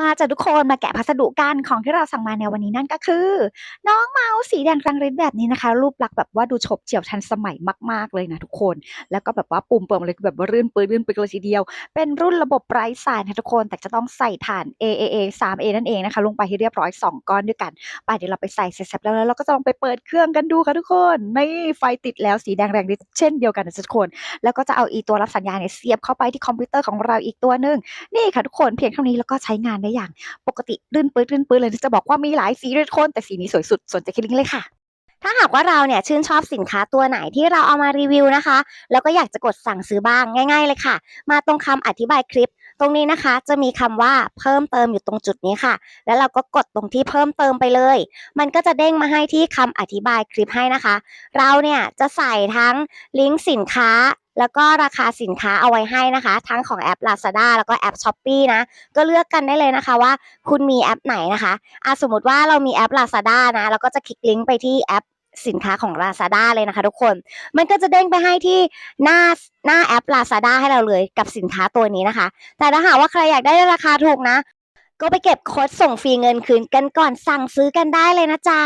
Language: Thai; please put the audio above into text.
มาจ้ะทุกคนมาแกะพัสดุกันของที่เราสั่งมาในวันนี้นั่นก็คือ น้องเมาส์สีแดงรังริดแบบนี้นะคะ รูปลักษณ์แบบว่าดูฉบเฉี่ยวทันสมัยมาก ๆเลยนะทุกคน แล้วก็แบบว่าปุ่มเปิดเลยแบบว่ารื่นปืนรื่นปืนเลยทีเดียว เป็นรุ่นระบบไร้สายนะทุกคน แต่จะต้องใส่ถ่าน AAA 3A นั่นเองนะคะ ลงไปให้เรียบร้อย 2 ก้อนด้วยกันไปเดี๋ยวเราไปใส่เสร็จแล้วแล้วเราก็จะลองไปเปิดเครื่องกันดูค่ะทุกคนนี่ไฟติดแล้วสีแดงแรงฤทธิ์เช่นเดียวกันนะทุกคน แล้วก็จะเอาอีตัวรับสัญญาณเนี่ยเสียบเข้าไปที่คอมพิวเตอร์ของเราอีกตัวหนึ่งนี่ค่ะทุกคนเพียงเท่านี้แล้วก็ใช้งานได้อย่างปกติรื่นปื้ดรื่นปื้ดเลยจะบอกว่ามีหลายสีเลยทุกคนแต่สีนี้สวยสุดสนใจคลิกลิงก์เลยค่ะถ้าหากว่าเราเนี่ยชื่นชอบสินค้าตัวไหนที่เราเอามารีวิวนะคะ แล้วก็อยากจะกดสั่งซื้อบ้างง่าย ๆ เลยค่ะ มาตรงคำอธิบายคลิป ตรงนี้นะคะ จะมีคำว่าเพิ่มเติมอยู่ตรงจุดนี้ค่ะ แล้วเราก็กดตรงที่เพิ่มเติมไปเลย มันก็จะเด้งมาให้ที่คำอธิบายคลิปให้นะคะ เราเนี่ยจะใส่ทั้งลิงก์สินค้า แล้วก็ราคาสินค้าเอาไว้ให้นะคะ ทั้งของแอป Lazada แล้วก็แอป s h อ p e e นะ ก็เลือกกันได้เลยนะคะว่าคุณมีแอปไหนนะคะอะสมมติว่าเรามีแอป Lazada นะเราก็จะคลิกลิงก์ไปที่แอปสินค้าของ Lazada เลยนะคะทุกคน มันก็จะเด้งไปให้ที่หน้าหน้าแอป Lazada ให้เราเลยกับสินค้าตัวนี้นะคะ แต่ถ้าหากว่าใครอยากได้ราคาถูกนะ ก็ไปเก็บโค้ดส่งฟรีเงินคืนกันก่อนสั่งซื้อกันได้เลยนะจ๊ะ